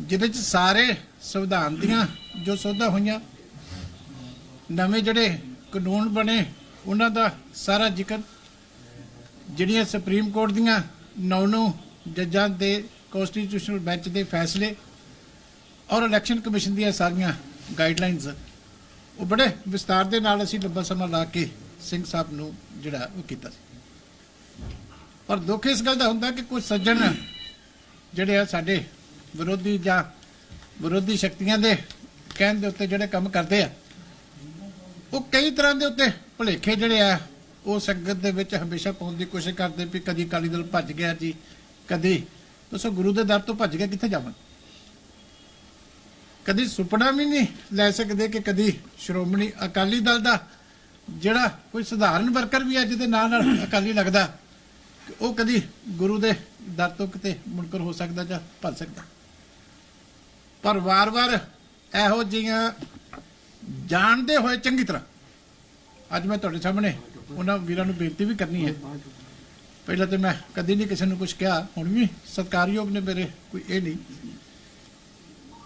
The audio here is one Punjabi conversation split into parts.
ਜਿਹਦੇ ਚ ਸਾਰੇ ਸੰਵਿਧਾਨ ਦੀਆਂ ਜੋ ਸੋਧਾਂ ਹੋਈਆਂ, ਨਵੇਂ ਜਿਹੜੇ ਕਾਨੂੰਨ ਬਣੇ, ਉਹਨਾਂ ਦਾ ਸਾਰਾ ਜ਼ਿਕਰ ਜਿਹੜੀਆਂ ਸੁਪਰੀਮ ਕੋਰਟ ਦੀਆਂ ਨੌ ਨੌ ਜੱਜਾਂ ਦੇ ਕਨਸਟੀਟਿਊਸ਼ਨਲ ਬੈਂਚ ਦੇ ਫੈਸਲੇ ਔਰ ਇਲੈਕਸ਼ਨ ਕਮਿਸ਼ਨ ਦੀਆਂ ਸਾਰੀਆਂ ਗਾਈਡਲਾਈਨਸ ਉਹ ਬੜੇ ਵਿਸਤਾਰ ਦੇ ਨਾਲ ਅਸੀਂ ਲੰਬਾ ਸਮਾਂ ਲਾ ਕੇ ਸਿੰਘ ਸਾਹਿਬ ਨੂੰ ਜਿਹੜਾ ਉਹ ਕੀਤਾ ਸੀ। ਪਰ ਦੁੱਖ ਇਸ ਗੱਲ ਦਾ ਹੁੰਦਾ ਕਿ ਕੁਝ ਸੱਜਣ ਜਿਹੜੇ ਆ ਸਾਡੇ ਵਿਰੋਧੀ ਜਾਂ ਵਿਰੋਧੀ ਸ਼ਕਤੀਆਂ ਦੇ ਕਹਿਣ ਦੇ ਉੱਤੇ ਜਿਹੜੇ ਕੰਮ ਕਰਦੇ ਆ, ਉਹ ਕਈ ਤਰ੍ਹਾਂ ਦੇ ਉੱਤੇ ਭੁਲੇਖੇ ਜਿਹੜੇ ਆ, ਉਹ ਸੰਗਤ ਦੇ ਵਿੱਚ ਹਮੇਸ਼ਾ ਪਾਉਣ ਦੀ ਕੋਸ਼ਿਸ਼ ਕਰਦੇ ਵੀ ਕਦੀ ਅਕਾਲੀ ਦਲ ਭੱਜ ਗਿਆ ਜੀ, ਕਦੀ ਦੱਸੋ ਗੁਰੂ ਦੇ ਦਰ ਤੋਂ ਭੱਜ ਗਿਆ, ਕਿੱਥੇ ਜਾਵਾਂ? ਕਦੀ ਸੁਪਨਾ ਵੀ ਨਹੀਂ ਲੈ ਸਕਦੇ ਕਿ ਕਦੀ ਸ਼੍ਰੋਮਣੀ ਅਕਾਲੀ ਦਲ ਦਾ ਜਿਹੜਾ ਕੋਈ ਸਧਾਰਨ ਵਰਕਰ ਵੀ ਅੱਜ ਦੇ ਨਾਲ ਨਾਲ ਅਕਾਲੀ ਲੱਗਦਾ, ਉਹ ਕਦੀ ਗੁਰੂ ਦੇ ਦਰ ਤੋਂ ਕਿਤੇ ਮੁਨਕਰ ਹੋ ਸਕਦਾ ਜਾਂ ਭੱਜ ਸਕਦਾ। ਪਰ ਵਾਰ-ਵਾਰ ਇਹੋ ਜਿਹੀਆਂ ਜਾਣਦੇ ਹੋਏ ਚੰਗੀ ਤਰ੍ਹਾਂ। ਅੱਜ ਮੈਂ ਤੁਹਾਡੇ ਸਾਹਮਣੇ ਉਹਨਾਂ ਵੀਰਾਂ ਨੂੰ ਬੇਨਤੀ ਵੀ ਕਰਨੀ ਹੈ। ਪਹਿਲਾਂ ਤੇ ਮੈਂ ਕਦੀ ਨਹੀਂ ਕਿਸੇ ਨੂੰ ਕੁਝ ਕਿਹਾ, ਹੁਣ ਵੀ ਸਤਿਕਾਰਯੋਗ ਨੇ ਮੇਰੇ ਕੋਈ ਇਹ ਨਹੀਂ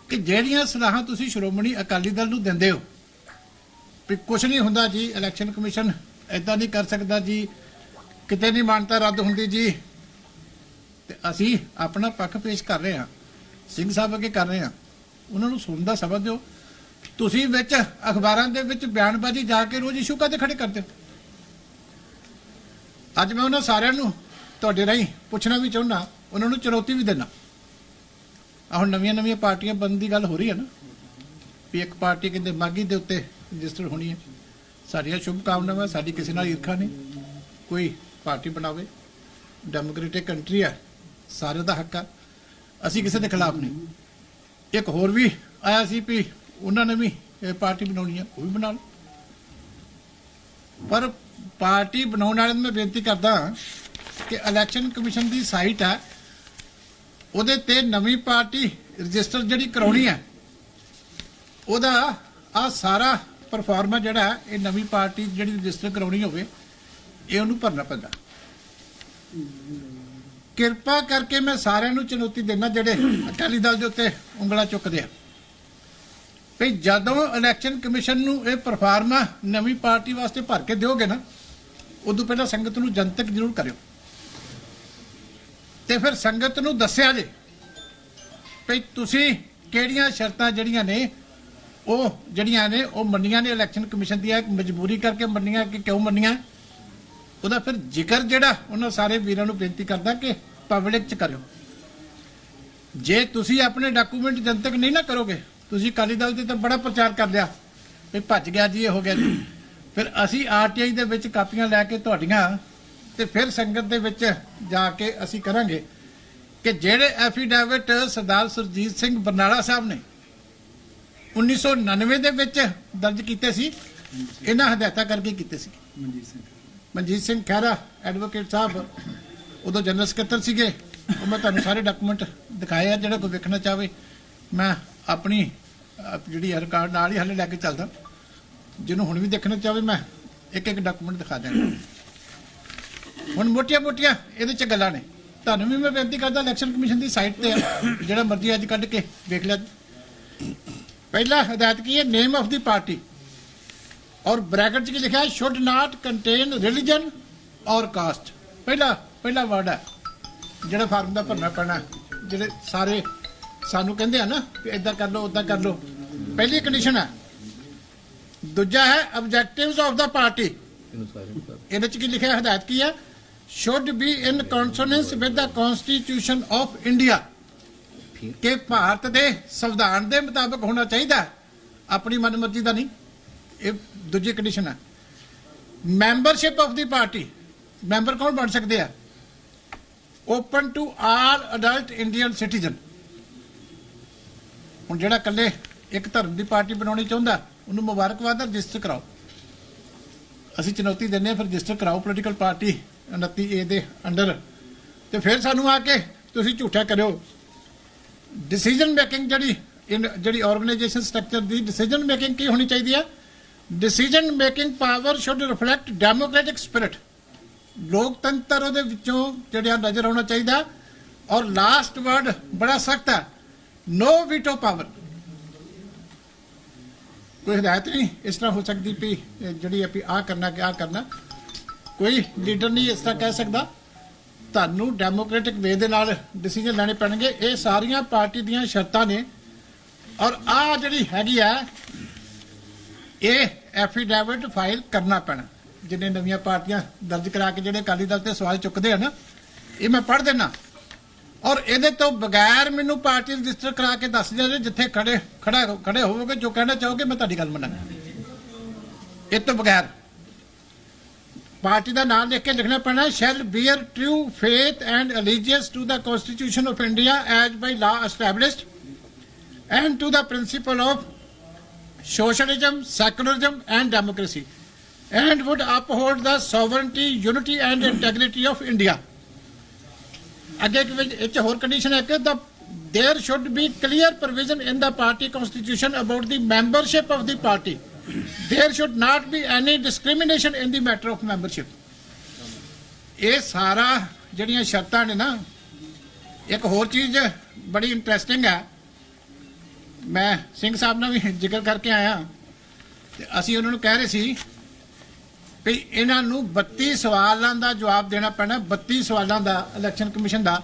ਕਿ ਜਿਹੜੀਆਂ ਸਲਾਹਾਂ ਤੁਸੀਂ ਸ਼੍ਰੋਮਣੀ ਅਕਾਲੀ ਦਲ ਨੂੰ ਦਿੰਦੇ ਹੋ, ਵੀ ਕੁਝ ਨਹੀਂ ਹੁੰਦਾ ਜੀ, ਇਲੈਕਸ਼ਨ ਕਮਿਸ਼ਨ ਐਦਾਂ ਨਹੀਂ ਕਰ ਸਕਦਾ ਜੀ, ਕਿਤੇ ਨਹੀਂ ਮਾਨਤਾ ਰੱਦ ਹੁੰਦੀ ਜੀ। ਤੇ ਅਸੀਂ ਆਪਣਾ ਪੱਖ ਪੇਸ਼ ਕਰ ਰਹੇ ਹਾਂ, ਸਿੰਘ ਸਾਹਿਬ ਅੱਗੇ ਕਰ ਰਹੇ ਹਾਂ। ਉਹਨਾਂ ਨੂੰ ਸੁਣਨ ਦਾ ਸਬਰ ਦਿਓ ਤੁਸੀਂ ਵਿੱਚ ਅਖਬਾਰਾਂ ਦੇ ਵਿੱਚ ਬਿਆਨਬਾਜ਼ੀ ਜਾ ਕੇ ਰੋਜ਼ ਇਸ਼ੂ ਕਾਤੇ ਖੜੇ ਕਰਦੇ ਹੋ? ਅੱਜ ਮੈਂ ਉਹਨਾਂ ਸਾਰਿਆਂ ਨੂੰ ਤੁਹਾਡੇ ਰਾਹੀਂ ਪੁੱਛਣਾ ਵੀ ਚਾਹੁੰਦਾ, ਉਹਨਾਂ ਨੂੰ ਚੁਣੌਤੀ ਵੀ ਦੇਣਾ ਆਹ ਹੁਣ ਨਵੀਆਂ ਨਵੀਆਂ ਪਾਰਟੀਆਂ ਬਣਨ ਦੀ ਗੱਲ ਹੋ ਰਹੀ ਹੈ ਨਾ। ਵੀ ਇੱਕ ਪਾਰਟੀ ਕਹਿੰਦੇ ਮਾਗੀ ਦੇ ਉੱਤੇ ਰਜਿਸਟਰ ਹੋਣੀ ਹੈ। ਸਾਡੀਆਂ ਸ਼ੁਭ ਕਾਮਨਾਵਾਂ ਸਾਡੀ ਕਿਸੇ ਨਾਲ ਈਰਖਾ ਨਹੀਂ। ਕੋਈ ਪਾਰਟੀ ਬਣਾਵੇ। ਡੈਮੋਕ੍ਰੈਟਿਕ ਕੰਟਰੀ ਹੈ। ਸਾਰਿਆਂ ਦਾ ਹੱਕ ਆ ਅਸੀਂ ਕਿਸੇ ਦੇ ਖਿਲਾਫ ਨਹੀਂ। ਇੱਕ ਹੋਰ ਵੀ ਆਇਆ ਸੀ ਵੀ ਉਹਨਾਂ ਨੇ ਵੀ ਇਹ ਪਾਰਟੀ ਬਣਾਉਣੀ ਹੈ ਉਹ ਵੀ ਬਣਾ ਲਓ। ਪਰ ਪਾਰਟੀ ਬਣਾਉਣ ਵਾਲਿਆਂ ਨੂੰ ਮੈਂ ਬੇਨਤੀ ਕਰਦਾ ਕਿ ਇਲੈਕਸ਼ਨ ਕਮਿਸ਼ਨ ਦੀ ਸਾਈਟ ਹੈ, ਉਹਦੇ ਤੇ ਨਵੀਂ ਪਾਰਟੀ ਰਜਿਸਟਰ ਜਿਹੜੀ ਕਰਾਉਣੀ ਹੈ, ਉਹਦਾ ਆ ਸਾਰਾ ਪਰਫਾਰਮਾ ਜਿਹੜਾ, ਇਹ ਨਵੀਂ ਪਾਰਟੀ ਜਿਹੜੀ ਰਜਿਸਟਰ ਕਰਾਉਣੀ ਹੋਵੇ, ਇਹ ਉਹਨੂੰ ਭਰਨਾ ਪੈਂਦਾ। ਕਿਰਪਾ ਕਰਕੇ ਮੈਂ ਸਾਰਿਆਂ ਨੂੰ ਚੁਣੌਤੀ ਦਿੰਦਾ ਜਿਹੜੇ ਅਕਾਲੀ ਦਲ ਦੇ ਉੱਤੇ ਉਂਗਲਾਂ ਚੁੱਕਦੇ ਆ। ਵੀ ਜਦੋਂ ਇਲੈਕਸ਼ਨ ਕਮਿਸ਼ਨ ਨੂੰ ਇਹ ਪਰਫਾਰਮਾ ਨਵੀਂ ਪਾਰਟੀ ਵਾਸਤੇ ਭਰ ਕੇ ਦਿਓਗੇ ਨਾ, ਉਦੋਂ ਪਹਿਲਾਂ ਸੰਗਤ ਨੂੰ ਜਨਤਕ ਜ਼ਰੂਰ ਕਰਿਓ। ਤੇ ਫਿਰ ਸੰਗਤ ਨੂੰ ਦੱਸਿਆ ਜੇ ਵੀ ਤੁਸੀਂ ਕਿਹੜੀਆਂ ਸ਼ਰਤਾਂ ਜਿਹੜੀਆਂ ਨੇ, ਉਹ ਜਿਹੜੀਆਂ ਨੇ, ਉਹ ਮੰਨੀਆਂ ਨੇ ਇਲੈਕਸ਼ਨ ਕਮਿਸ਼ਨ ਦੀਆਂ, ਮਜਬੂਰੀ ਕਰਕੇ ਮੰਨੀਆਂ ਕਿ ਕਿਉਂ ਮੰਨੀਆਂ? ਉਹਦਾ ਫਿਰ ਜ਼ਿਕਰ ਜਿਹੜਾ ਉਹਨਾਂ ਸਾਰੇ ਵੀਰਾਂ ਨੂੰ ਬੇਨਤੀ ਕਰਦਾ ਕਿ ਪਬਲਿਕ ਚ ਕਰਿਓ। ਜੇ ਤੁਸੀਂ ਆਪਣੇ ਡਾਕੂਮੈਂਟ ਜਨਤਕ ਨਹੀਂ ਨਾ ਕਰੋਗੇ ਤੁਸੀਂ ਅਕਾਲੀ ਦਲ ਤੇ ਤਾਂ ਬੜਾ ਪ੍ਰਚਾਰ ਕਰ ਲਿਆ। ਵੀ ਭੱਜ ਗਿਆ ਜੀ ਇਹ ਹੋ ਗਿਆ ਜੀ। ਫਿਰ ਅਸੀਂ ਆਰਟੀਆਈ ਦੇ ਵਿੱਚ ਕਾਪੀਆਂ ਲੈ ਕੇ ਤੁਹਾਡੀਆਂ ਤੇ ਫਿਰ ਸੰਗਤ ਦੇ ਵਿੱਚ ਜਾ ਕੇ ਅਸੀਂ ਕਰਾਂਗੇ ਕਿ ਜਿਹੜੇ ਐਫੀਡੈਵਿਟ ਸਰਦਾਰ ਸੁਰਜੀਤ ਸਿੰਘ ਬਰਨਾਲਾ ਸਾਹਿਬ ਨੇ 1999 ਦੇ ਵਿੱਚ ਦਰਜ ਕੀਤੇ ਸੀ ਇਹਨਾਂ ਹਦਾਇਤਾਂ ਕਰਕੇ ਕੀਤੇ ਸੀ। ਮਨਜੀਤ ਸਿੰਘ ਮਨਜੀਤ ਸਿੰਘ ਖਹਿਰਾ ਐਡਵੋਕੇਟ ਸਾਹਿਬ ਉਦੋਂ ਜਨਰਲ ਸਕੱਤਰ ਸੀਗੇ। ਉਹ ਮੈਂ ਤੁਹਾਨੂੰ ਸਾਰੇ ਡਾਕੂਮੈਂਟ ਦਿਖਾਏ ਆ ਜਿਹੜਾ ਕੋਈ ਵੇਖਣਾ ਚਾਹਵੇ। ਮੈਂ ਆਪਣੀ ਅਹ, ਜਿਹੜੀ ਰਿਕਾਰਡ ਨਾਲ ਹੀ ਹਲੇ ਲੈ ਕੇ ਚੱਲਦਾ। ਜਿਹਨੂੰ ਹੁਣ ਵੀ ਦੇਖਣਾ ਚਾਹਵੇ ਮੈਂ ਇੱਕ ਇੱਕ ਡਾਕੂਮੈਂਟ ਦਿਖਾ ਦਿਆਂਗਾ। ਹੁਣ ਮੋਟੀਆਂ-ਮੋਟੀਆਂ ਇਹਦੇ ਚ ਗੱਲਾਂ ਨੇ। ਤੁਹਾਨੂੰ ਵੀ ਮੈਂ ਬੇਨਤੀ ਕਰਦਾ ਇਲੈਕਸ਼ਨ ਕਮਿਸ਼ਨ ਦੀ ਸਾਈਟ ਤੇ ਆ। ਜਿਹੜਾ ਮਰਜ਼ੀ ਅੱਜ ਕੱਢ ਕੇ ਵੇਖ ਲਿਆ ਪਹਿਲਾ ਹਦਾਇਤ ਕੀ ਹੈ? Name of the party or bracket 'ਚ ਕੀ ਲਿਖਿਆ should not contain religion or caste ਪਹਿਲਾ ਪਹਿਲਾ ਵਰਡ ਹੈ ਜਿਹੜਾ ਫਾਰਮ ਦਾ ਭਰਨਾ ਪੈਣਾ ਜਿਹੜੇ ਸਾਰੇ ਸਾਨੂੰ ਕਹਿੰਦੇ ਆ ਨਾ ਕਿ ਇਦਾਂ ਕਰ ਲਓ ਉਦਾਂ ਕਰ ਲਓ। ਪਹਿਲੀ ਕੰਡੀਸ਼ਨ ਹੈ। ਦੂਜਾ ਹੈ ਆਬਜੈਕਟਿਵਸ ਆਫ ਦਾ ਪਾਰਟੀ ਇਹਦੇ 'ਚ ਕੀ ਲਿਖਿਆ ਹਦਾਇਤ ਕੀ ਹੈ? Should be in consonance with the constitution of India ਕਿ ਭਾਰਤ ਦੇ ਸੰਵਿਧਾਨ ਦੇ ਮੁਤਾਬਕ ਹੋਣਾ ਚਾਹੀਦਾ ਹੈ, ਆਪਣੀ ਮਨਮਰਜ਼ੀ ਦਾ ਨਹੀਂ। ਇਹ ਦੂਜੀ ਕੰਡੀਸ਼ਨ ਹੈ। Membership of the party member ਕੌਣ ਬਣ ਸਕਦੇ ਆ? Open to all adult Indian citizen ਹੁਣ ਜਿਹੜਾ ਇਕੱਲੇ ਇੱਕ ਧਰਮ ਦੀ ਪਾਰਟੀ ਬਣਾਉਣੀ ਚਾਹੁੰਦਾ, ਉਹਨੂੰ ਮੁਬਾਰਕਬਾਦ ਰਜਿਸਟਰ ਕਰਾਓ। ਅਸੀਂ ਚੁਣੌਤੀ ਦਿੰਦੇ ਹਾਂ, ਫਿਰ ਰਜਿਸਟਰ ਕਰਾਓ ਪੋਲੀਟੀਕਲ ਪਾਰਟੀ 29 ਏ ਦੇ ਅੰਡਰ ਤੇ ਫਿਰ ਸਾਨੂੰ ਆ ਕੇ ਤੁਸੀਂ ਝੂਠਾ ਕਰਿਓ। ਡਿਸੀਜਨ ਮੇਕਿੰਗ ਜਿਹੜੀ ਜਿਹੜੀ ਆਰਗੇਨਾਈਜੇਸ਼ਨ ਸਟਰਕਚਰ ਦੀ ਡਿਸੀਜਨ ਮੇਕਿੰਗ ਕੀ ਹੋਣੀ ਚਾਹੀਦੀ ਹੈ decision making power should reflect democratic spirit ਲੋਕਤੰਤਰ ਉਹਦੇ ਵਿੱਚੋਂ ਜਿਹੜਾ ਨਜ਼ਰ ਆਉਣਾ ਚਾਹੀਦਾ ਔਰ ਲਾਸਟ ਵਰਡ ਬੜਾ ਸਖਤ ਹੈ ਨੋ ਵੀਟੋ ਪਾਵਰ ਕੋਈ ਹਦਾਇਤ ਨਹੀਂ, ਇਸ ਤਰ੍ਹਾਂ ਹੋ ਸਕਦੀ ਵੀ ਜਿਹੜੀ ਹੈ ਆ ਕਰਨਾ ਕਿ ਆ ਕਰਨਾ। ਕੋਈ ਲੀਡਰ ਨਹੀਂ ਇਸ ਤਰ੍ਹਾਂ ਕਹਿ ਸਕਦਾ। ਤੁਹਾਨੂੰ ਡੈਮੋਕ੍ਰੈਟਿਕ ਵੇ ਦੇ ਨਾਲ ਡਿਸੀਜਨ ਲੈਣੇ ਪੈਣਗੇ। ਇਹ ਸਾਰੀਆਂ ਪਾਰਟੀ ਦੀਆਂ ਸ਼ਰਤਾਂ ਨੇ। ਔਰ ਆ ਜਿਹੜੀ ਹੈਗੀ ਆ ਇਹ ਐਫੀਡੈਵਿਟ ਫਾਈਲ ਕਰਨਾ ਪੈਣਾ। ਜਿੰਨੇ ਨਵੀਆਂ ਪਾਰਟੀਆਂ ਦਰਜ ਕਰਾ ਕੇ ਜਿਹੜੇ ਅਕਾਲੀ ਦਲ ਤੇ ਸਵਾਲ ਚੁੱਕਦੇ ਹਨ ਇਹ ਮੈਂ ਪੜ੍ਹ ਦੇਣਾ ਔਰ ਇਹਦੇ ਤੋਂ ਬਗੈਰ ਮੈਨੂੰ ਪਾਰਟੀ ਰਜਿਸਟਰ ਕਰਾ ਕੇ ਦੱਸ ਦਿਓ ਜਿੱਥੇ ਖੜੇ ਖੜਾ ਖੜੇ ਹੋਵੋਗੇ ਜੋ ਕਹਿਣਾ ਚਾਹੋਗੇ ਮੈਂ ਤੁਹਾਡੀ ਗੱਲ ਮੰਨਾਂਗਾ। ਇਹ ਤੋਂ ਬਗੈਰ। ਪਾਰਟੀ ਦਾ ਨਾਮ ਲਿਖ ਕੇ ਲਿਖਣਾ ਪੈਣਾ shall bear true faith and allegiance to the constitution of India as by law established and to the principle of socialism secularism, and democracy and would uphold the sovereignty, unity, and integrity of India. ਅੱਗੇ ਇੱਕ ਵਿੱਚ ਇਹ 'ਚ ਹੋਰ ਕੰਡੀਸ਼ਨ ਹੈ ਕਿ the there should be clear provision in the party constitution about the membership of the party. There should not be any discrimination in the matter of membership. ਇਹ ਸਾਰਾ ਜਿਹੜੀਆਂ ਸ਼ਰਤਾਂ ਨੇ ਨਾ ਇੱਕ ਹੋਰ ਚੀਜ਼ ਬੜੀ ਇੰਟਰਸਟਿੰਗ ਹੈ ਮੈਂ ਸਿੰਘ ਸਾਹਿਬ ਨਾਲ ਵੀ ਜ਼ਿਕਰ ਕਰਕੇ ਆਇਆ ਤੇ ਅਸੀਂ ਉਹਨਾਂ ਨੂੰ ਕਹਿ ਰਹੇ ਸੀ ਵੀ ਇਹਨਾਂ ਨੂੰ 32 ਸਵਾਲਾਂ ਦਾ ਜਵਾਬ ਦੇਣਾ ਪੈਣਾ 32 ਸਵਾਲਾਂ ਦਾ ਇਲੈਕਸ਼ਨ ਕਮਿਸ਼ਨ ਦਾ,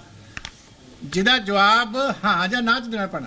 ਜਿਹਦਾ ਜਵਾਬ ਹਾਂ ਜਾਂ ਨਾ ਚ ਦੇਣਾ ਪੈਣਾ।